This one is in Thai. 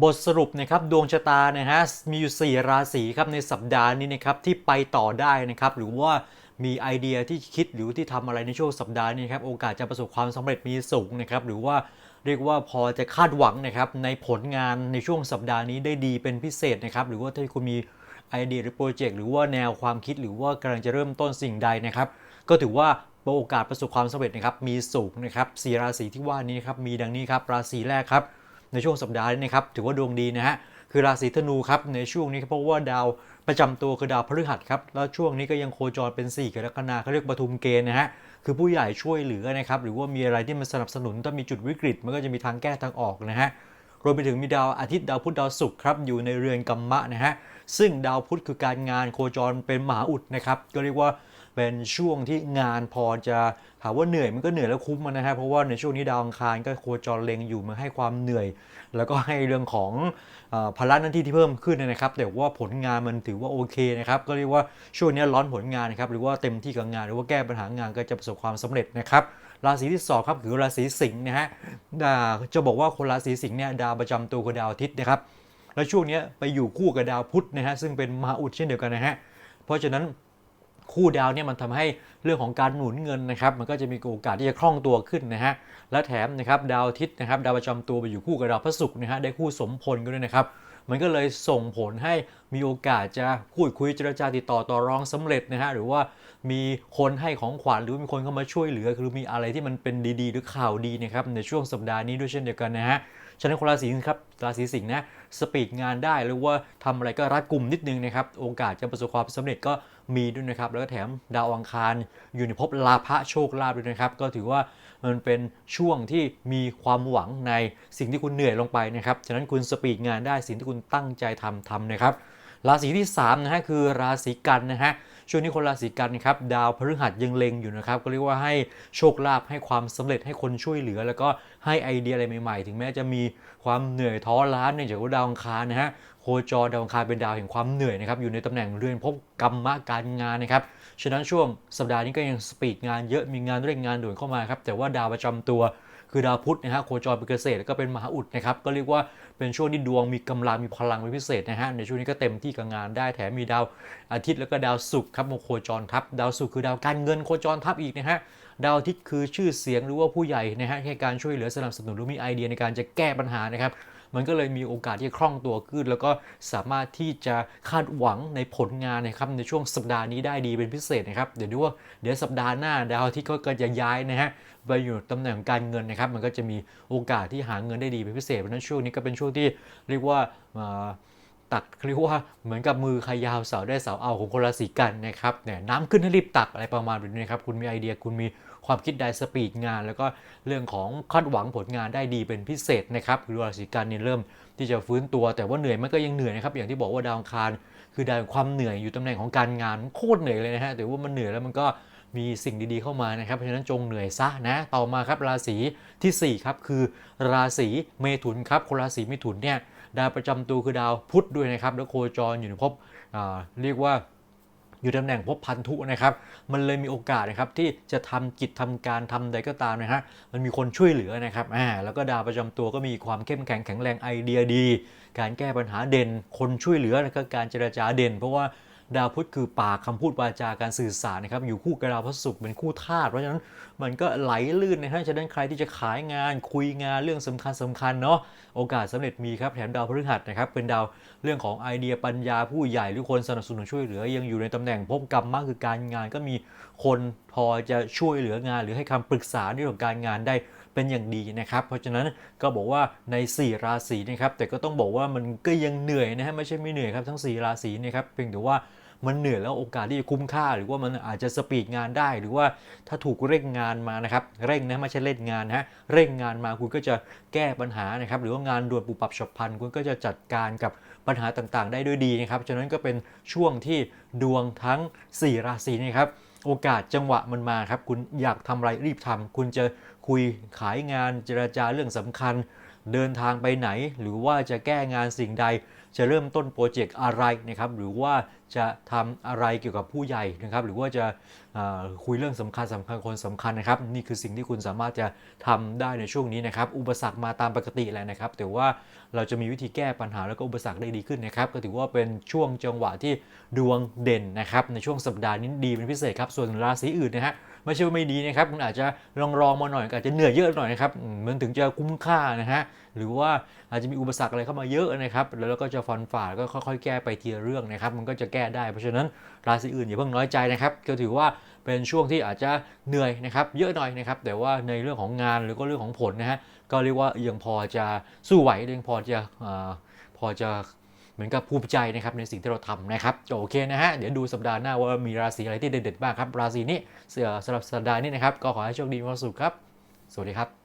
บทสรุปนะครับดวงชะตานะฮะมีอยู่ 4 ราศีครับในสัปดาห์นี้นะครับที่ไปต่อได้นะครับหรือว่ามีไอเดียที่คิดหรือที่ทำอะไรในช่วงสัปดาห์นี้ครับโอกาสจะประสบความสำเร็จมีสูงนะครับหรือว่าเรียกว่าพอจะคาดหวังนะครับในผลงานในช่วงสัปดาห์นี้ได้ดีเป็นพิเศษนะครับหรือว่าถ้าคุณมีไอเดียหรือโปรเจกต์หรือว่าแนวความคิดหรือว่ากำลังจะเริ่มต้นสิ่งใดนะครับก็ถือว่าโอกาสประสบความสำเร็จนะครับมีสูงนะครับสี่ราศีที่ว่านี้นะครับมีดังนี้ครับราศีแรกครับ ในช่วงสัปดาห์นี้นะครับถือว่าดวงดีนะฮะคือราศีธนูครับในช่วงนี้เพราะว่าดาวประจำตัวคือดาวพฤหัสครับแล้วช่วงนี้ก็ยังโคจรเป็น 4กรกฎาคมเขาเรียกปทุมเกณฑ์นะฮะคือผู้ใหญ่ช่วยเหลือนะครับหรือว่ามีอะไรที่มันสนับสนุนถ้ามีจุดวิกฤต มันก็จะมีทางแก้ทางออกนะฮะรวมไปถึงมีดาวอาทิตย์ดาวพุธดาวศุกร์ครับอยู่ในเรือนกัมมะนะฮะซึ่งดาวพุธคือการงานโคจรเป็นมหาอุดนะครับก็เรียกว่า เป็นช่วงที่งานพอจะถามว่าเหนื่อยมันก็เหนื่อยแล้วคุ้มมันนะฮะเพราะว่าในช่วงนี้ดาวอังคารก็โคจรเล็งอยู่มันให้ความเหนื่อย แล้วก็ให้เรื่องของออภาระหน้าที่ที่เพิ่มขึ้นนะครับ แต่ว่าผลงานมันถือว่าโอเคนะครับก็เรียกว่าช่วงนี้ร้อนผลงานนะครับหรือว่าเต็มที่กับงาน หรือว่าแก้ปัญหางานก็จะประสบความสำเร็จนะครับราศีที่สองครับคือราศีสิงห์นะฮะจะบอกว่าคนราศีสิงห์เนี่ยดาวประจำตัวคือดาวอาทิตย์นะครับแล้วช่วงนี้ไปอยู่คู่กับดาวพุธนะฮะซึ่งเป็นมหาอุดเช่นเดียวกันนะฮะเพราะฉะนั้น คู่ดาวเนี่ยมันทำให้เรื่องของการหมุนเงินนะครับมันก็จะมีโอกาสที่จะคล่องตัวขึ้นนะฮะและแถมนะครับดาวอาทิตย์นะครับดาวประจำตัวไปอยู่คู่กับดาวพฤหัสนะฮะได้คู่สมพลกันด้วยนะครับ มันก็เลยส่งผลให้มีโอกาสจะพูดคุยเจรจาติดต่อต่อรองสำเร็จนะฮะหรือว่ามีคนให้ของขวัญหรือมีคนเข้ามาช่วยเหลือหรือมีอะไรที่มันเป็นดีๆ หรือข่าวดีนะครับในช่วงสัปดาห์นี้ด้วยเช่นเดียวกันนะฮะฉะนั้นคนราศีครับราศีสิงห์นะสปีดงานได้หรือว่าทำอะไรก็รัดกลุ่มนิดนึงนะครับโอกาสจะประสบความสำเร็จก็มีด้วยนะครับแล้วก็แถมดาวอังคารอยู่ในภพลาภะโชคลาภด้วยนะครับ ก็ถือว่า มันเป็นช่วงที่มีความหวังในสิ่งที่คุณเหนื่อยลงไปนะครับ ฉะนั้นคุณสปีดงานได้สิ่งที่คุณตั้งใจทำทำนะครับ ราศีที่3นะฮะคือราศีกันนะฮะ ช่วงนี้คนราศีกันนะครับดาวพฤหัสยังเล็งอยู่นะครับก็เรียกว่าให้โชคลาภให้ความสำเร็จให้คนช่วยเหลือ แล้วก็ให้ไอเดียอะไรใหม่ๆ ถึงแม้จะมีความเหนื่อยท้อล้าเนื่องจากว่าดาวอังคารนะฮะโคจรดาวอังคารเป็นดาวแห่งความเหนื่อยนะครับอยู่ในตำแหน่งเรือนภพกรรมะการงานนะครับฉะนั้นช่วงสัปดาห์นี้ก็ยังสปีดงานเยอะมีงานเร่งงานด่วนเข้ามาครับแต่ว่าดาวประจำตัว คือดาวพุธนะฮะโคจรเป็นเกษตรแล้วก็เป็นมหาอุดนะครับก็เรียกว่าเป็นช่วงที่ดวงมีกำลังมีพลังเป็นพิเศษนะฮะในช่วงนี้ก็เต็มที่กับงานได้แถมมีดาวอาทิตย์แล้วก็ดาวศุกร์ครับมาโคจรทับดาวศุกร์คือดาวการเงินโคจรทับอีกนะฮะดาวอาทิตย์คือชื่อเสียงหรือว่าผู้ใหญ่นะฮะให้การช่วยเหลือสนับสนุนหรือมีไอเดียในการจะแก้ปัญหานะครับ มันก็เลยมีโอกาสที่จะคล่องตัวขึ้น แล้วก็สามารถที่จะคาดหวังในผลงานนะครับในช่วงสัปดาห์นี้ได้ดีเป็นพิเศษนะครับเดี๋ยวดูว่าเดี๋ยวสัปดาห์หน้าดาวอาทิตย์ก็จะย้ายนะฮะไปอยู่ตำแหน่งการเงินนะครับ มันก็จะมีโอกาสที่หาเงินได้ดีเป็นพิเศษเพราะฉะนั้นช่วงนี้ก็เป็นช่วงที่เรียกว่าอ่า ตักเรียกว่าเหมือนกับมือใครยาวเสาได้เสาเอาของคนราศีกันนะครับเนี่ยน้ำขึ้นให้รีบตักอะไรประมาณแบบนี้นะครับคุณมีไอเดียคุณมีความคิดได้สปีดงาน แล้วก็เรื่องของคาดหวังผลงานได้ดีเป็นพิเศษนะครับคือราศีกันเนี่ยเริ่มที่จะฟื้นตัวแต่ว่าเหนื่อยมันก็ยังเหนื่อยนะครับอย่างที่บอกว่าดาวคารคือดาวความเหนื่อยอยู่ตำแหน่งของการงานโคตรเหนื่อยเลยนะฮะแต่ว่ามันเหนื่อยแล้วมันก็มีสิ่งดีๆเข้ามานะครับ เพราะฉะนั้นจงเหนื่อยซะนะ ต่อมาครับราศีที่สี่ครับ คือราศีเมถุนครับคนราศีเมถุนเนี่ย ดาวประจำตัวคือดาวพุธด้วยนะครับ แล้วโคจรอยู่ในภพเรียกว่าอยู่ตำแหน่งพบพันธุนะครับ มันเลยมีโอกาสนะครับที่จะทำกิจทำการทำใดก็ตามนะฮะ มันมีคนช่วยเหลือนะครับ อ่า แล้วก็ดาวประจำตัวก็มีความเข้มแข็งแข็งแรงไอเดียดี การแก้ปัญหาเด่น คนช่วยเหลือแล้วก็การเจรจาเด่น เพราะว่า ดาวพุธคือปากคำพูดวาจาการสื่อสารนะครับอยู่คู่กับดาวพฤหัสศุกร์เป็นคู่ธาตุเพราะฉะนั้นมันก็ไหลลื่นนะฮะฉะนั้นใครที่จะขายงานคุยงานเรื่องสำคัญสคัญเนาะโอกาสสำเร็จมีครับแถมดาวพฤหัสนะครับเป็นดาวเรื่องของไอเดียปัญญาผู้ใหญ่หรือคนสนับสนุนช่วยเหลือ ยังอยู่ในตำแหน่งภพกรรมมากคือการงานก็มีคนพอจะช่วยเหลืองาน หรือให้คำปรึกษาเรื่องของการงานได้เป็นอย่างดีนะครับ เพราะฉะนั้นก็บอกว่าใน 4 ราศีนะครับ แต่ก็ต้องบอกว่ามันก็ยังเหนื่อยนะฮะไม่ใช่ไม่เหนื่อยครับทั้ง 4 ราศีนะครับเพียงแต่ว่า มันเหนื่อยแล้วโอกาสที่จะคุ้มค่า หรือว่ามันอาจจะสปีดงานได้ หรือว่าถ้าถูกเร่งงานมานะครับเร่งนะไม่ใช่เล่นงานนะเร่งงานมาคุณก็จะแก้ปัญหานะครับหรือว่างานด่วนปุบปับฉับพลันคุณก็จะจัดการกับปัญหาต่างๆ ได้ด้วยดีนะครับฉะนั้นก็เป็นช่วงที่ดวงทั้ง 4 ราศีนะครับโอกาสจังหวะมันมาครับคุณอยากทำอะไรรีบทำคุณจะคุยขายงานเจราจาเรื่องสำคัญ เดินทางไปไหน หรือว่าจะแก้งานสิ่งใด จะเริ่มต้นโปรเจกต์อะไรนะครับหรือว่าจะทำอะไรเกี่ยวกับผู้ใหญ่นะครับหรือว่าจะคุยเรื่องสำคัญสำคัญคนสำคัญนะครับ นี่คือสิ่งที่คุณสามารถจะทำได้ในช่วงนี้นะครับ อุปสรรคมาตามปกติแหละนะครับ แต่ว่าเราจะมีวิธีแก้ปัญหาแล้วก็อุปสรรคได้ดีขึ้นนะครับ ก็ถือว่าเป็นช่วงจังหวะที่ดวงเด่นนะครับในช่วงสัปดาห์นี้ดีเป็นพิเศษครับส่วนราศีอื่นนะฮะ ไม่ใช่ว่าไม่ดีนะครับมันอาจจะลองรองมาหน่อยอาจจะเหนื่อยเยอะหน่อยนะครับมันถึงจะคุ้มค่านะฮะหรือว่าอาจจะมีอุปสรรคอะไรเข้ามาเยอะนะครับแล้วเราก็จะฟันฝ่าก็ค่อยๆ แก้ไปทีละเรื่องนะครับ มันก็จะแก้ได้เพราะฉะนั้นราศีอื่นอย่าเพิ่งน้อยใจนะครับก็ถือว่าเป็นช่วงที่อาจจะเหนื่อยนะครับเยอะหน่อยนะครับแต่ว่าในเรื่องของงานหรือก็เรื่องของผลนะฮะก็เรียกว่ายังพอจะสู้ไหวยังพอจะอพอจะ เหมือนกับภูมิใจนะครับในสิ่งที่เราทำนะครับโอเคนะฮะเดี๋ยวดูสัปดาห์หน้าว่ามีราศีอะไรที่เด็ดๆบ้างครับราศีนี้เสือสำหรับสัปดาห์นี้นะครับก็ขอให้โชคดีมีความสุขครับ สวัสดีครับ